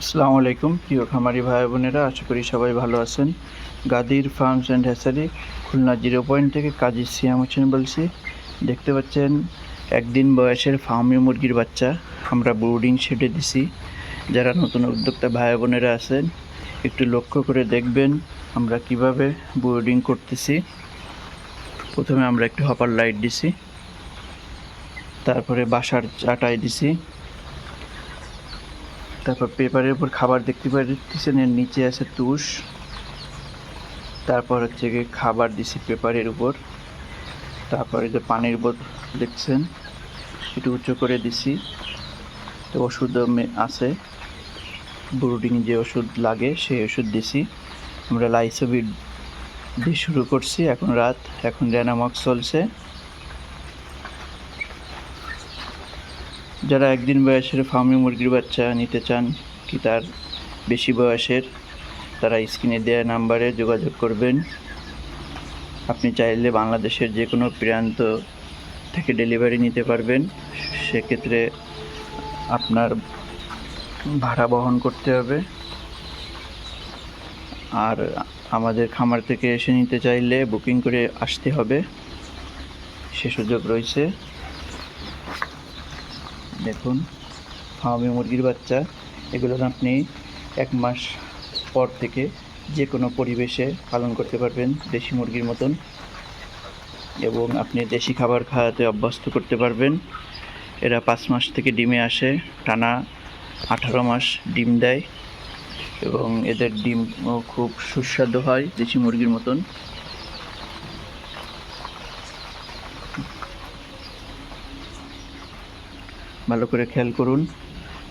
আসসালামু আলাইকুম। প্রিয় খামারি ভাই বোনেরা, আশা করি সবাই ভালো আছেন। গাদির farms and hatchery, Khulna zero point থেকে কাজী সিয়াম হোসেন বলছি। দেখতে পাচ্ছেন, একদিন বয়সের ফার্মি মুরগির বাচ্চা। আমরা বোর্ডিং শেডে দিছি। যারা নতুন উদ্যোক্তা ভাই বোনেরা আছেন, একটু লক্ষ্য করে দেখবেন আমরা কীভাবে বোর্ডিং করতেছি। প্রথমে আমরা একটু হপার লাইট দিছি। তারপরে বাসার চাটাই দিছি। তারপর পেপারের উপর খাবার দেখতে পাচ্ছেন এর নিচে আছে তুষ। তারপর হচ্ছে গিয়ে খাবার দিছি পেপারের উপর। তারপরে যে পানির বোতল দেখছেন, একটু উঁচু করে দিছি। তো ওষুধ আছে। ব্রুডিং যে ওষুধ লাগে, সেই ওষুধ দিছি। আমরা লাইসোবিড দিয়ে শুরু করছি এখন রাত। এখন র্যানামক্স চলছে। যারা একদিন বয়সের ফার্মি মুরগির বাচ্চা নিতে চান কি তার বেশি বয়সের, তারা স্ক্রিনে দেওয়া নাম্বারে যোগাযোগ করবেন। আপনি চাইলে বাংলাদেশের যে কোনো প্রান্ত থেকে ডেলিভারি নিতে পারবেন। সেক্ষেত্রে আপনার ভাড়া বহন করতে হবে। আর আমাদের খামার থেকে এসে নিতে চাইলে বুকিং করে আসতে হবে। সে সুযোগ রয়েছে। দেখুন, ফার্মি মুরগির বাচ্চা, এগুলো আপনি এক মাস পর থেকে যে কোনো পরিবেশে পালন করতে পারবেন দেশি মুরগির মতন এবং আপনি দেশি খাবার খাওয়াতে অভ্যস্ত করতে পারবেন। এরা পাঁচ মাস থেকে ডিমে আসে, টানা আঠারো মাস ডিম দেয় এবং এদের ডিমও খুব সুস্বাদু হয় দেশি মুরগির মতন। ভালো করে খেয়াল করুন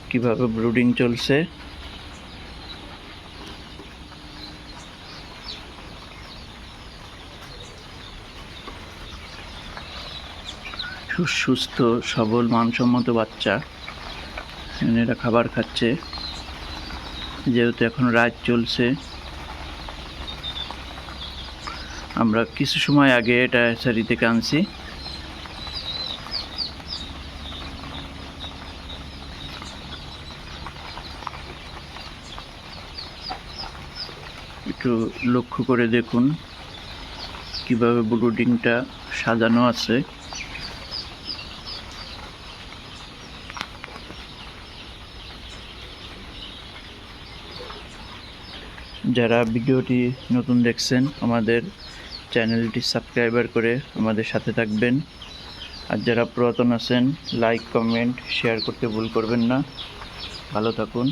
কীভাবে ব্রুডিং চলছে। সুস্থ সবল, মানসম্মত বাচ্চা। এরা খাবার খাচ্ছে। যেহেতু এখন রাত চলছে। আমরা কিছু সময় আগে এটা হ্যাচারি থেকে আনছি। একটু লক্ষ্য করে দেখুন কীভাবে ব্রুডিংটা সাজানো আছে। যারা ভিডিওটি নতুন দেখছেন, আমাদের চ্যানেলটি সাবস্ক্রাইবার করে আমাদের সাথে থাকবেন। আর যারা পুরাতন আছেন, লাইক, কমেন্ট, শেয়ার করতে ভুল করবেন না। ভালো থাকুন।